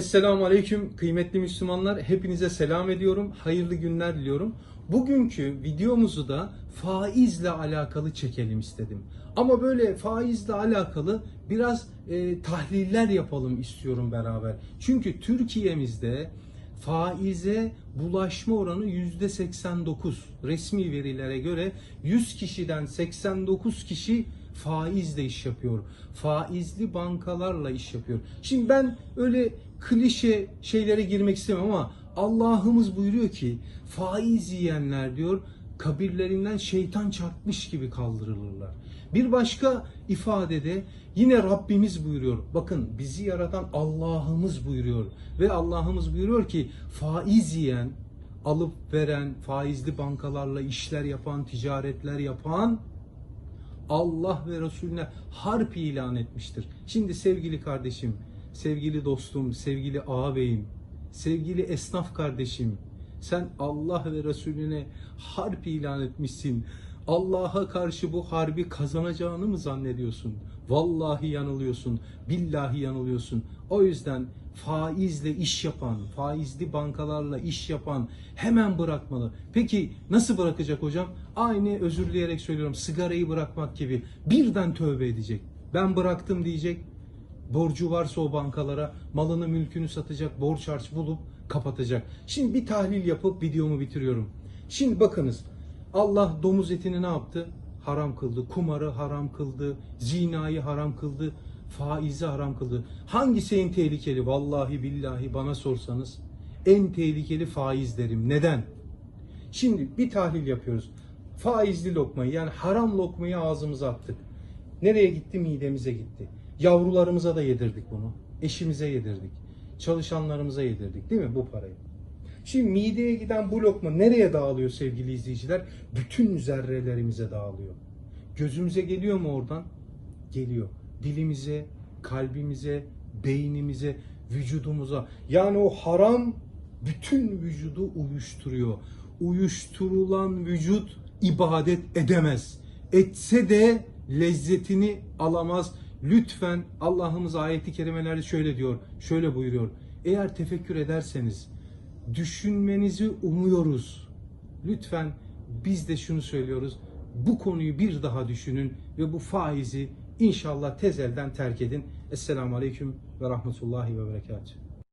Esselamu Aleyküm kıymetli Müslümanlar. Hepinize selam ediyorum. Hayırlı günler diliyorum. Bugünkü videomuzu da faizle alakalı çekelim istedim. Ama böyle faizle alakalı biraz e, tahliller yapalım istiyorum beraber. Çünkü Türkiye'mizde faize bulaşma oranı yüzde 89. Resmi verilere göre 100 kişiden 89 kişi faizle iş yapıyor. Faizli bankalarla iş yapıyor. Şimdi ben öyle klişe şeylere girmek istemem ama Allah'ımız buyuruyor ki faiz yiyenler diyor kabirlerinden şeytan çarpmış gibi kaldırılırlar. Bir başka ifadede yine Rabbimiz buyuruyor. Bakın bizi yaratan Allah'ımız buyuruyor. Ve Allah'ımız buyuruyor ki faiz yiyen, alıp veren, faizli bankalarla işler yapan, ticaretler yapan Allah ve Resulüne harp ilan etmiştir. Şimdi sevgili kardeşim, sevgili dostum, sevgili ağabeyim, sevgili esnaf kardeşim, sen Allah ve Resulüne harp ilan etmişsin. Allah'a karşı bu harbi kazanacağını mı zannediyorsun? Vallahi yanılıyorsun, billahi yanılıyorsun. O yüzden faizle iş yapan, faizli bankalarla iş yapan hemen bırakmalı. Peki nasıl bırakacak hocam? Aynı özür dileyerek söylüyorum sigarayı bırakmak gibi birden tövbe edecek. Ben bıraktım diyecek. Borcu varsa o bankalara malını mülkünü satacak, borç harç bulup kapatacak. Şimdi bir tahlil yapıp videomu bitiriyorum. Şimdi bakınız Allah domuz etini ne yaptı? Haram kıldı. Kumarı haram kıldı. Zinayı haram kıldı. Faizi haram kıldı. Hangisi en tehlikeli? Vallahi billahi bana sorsanız en tehlikeli faiz derim. Neden? Şimdi bir tahlil yapıyoruz. Faizli lokmayı yani haram lokmayı ağzımıza attık. Nereye gitti? Midemize gitti. Yavrularımıza da yedirdik bunu. Eşimize yedirdik. Çalışanlarımıza yedirdik değil mi bu parayı? Şimdi mideye giden bu lokma nereye dağılıyor sevgili izleyiciler? Bütün zerrelerimize dağılıyor. Gözümüze geliyor mu oradan? Geliyor. Dilimize, kalbimize, beynimize, vücudumuza. Yani o haram bütün vücudu uyuşturuyor. Uyuşturulan vücut ibadet edemez. Etse de lezzetini alamaz. Lütfen Allah'ımız ayeti kerimelerde şöyle diyor, şöyle buyuruyor. Eğer tefekkür ederseniz, düşünmenizi umuyoruz. Lütfen biz de şunu söylüyoruz. Bu konuyu bir daha düşünün ve bu faizi inşallah tezelden terk edin. Esselamu Aleyküm ve Rahmetullahi ve Berekatuhu.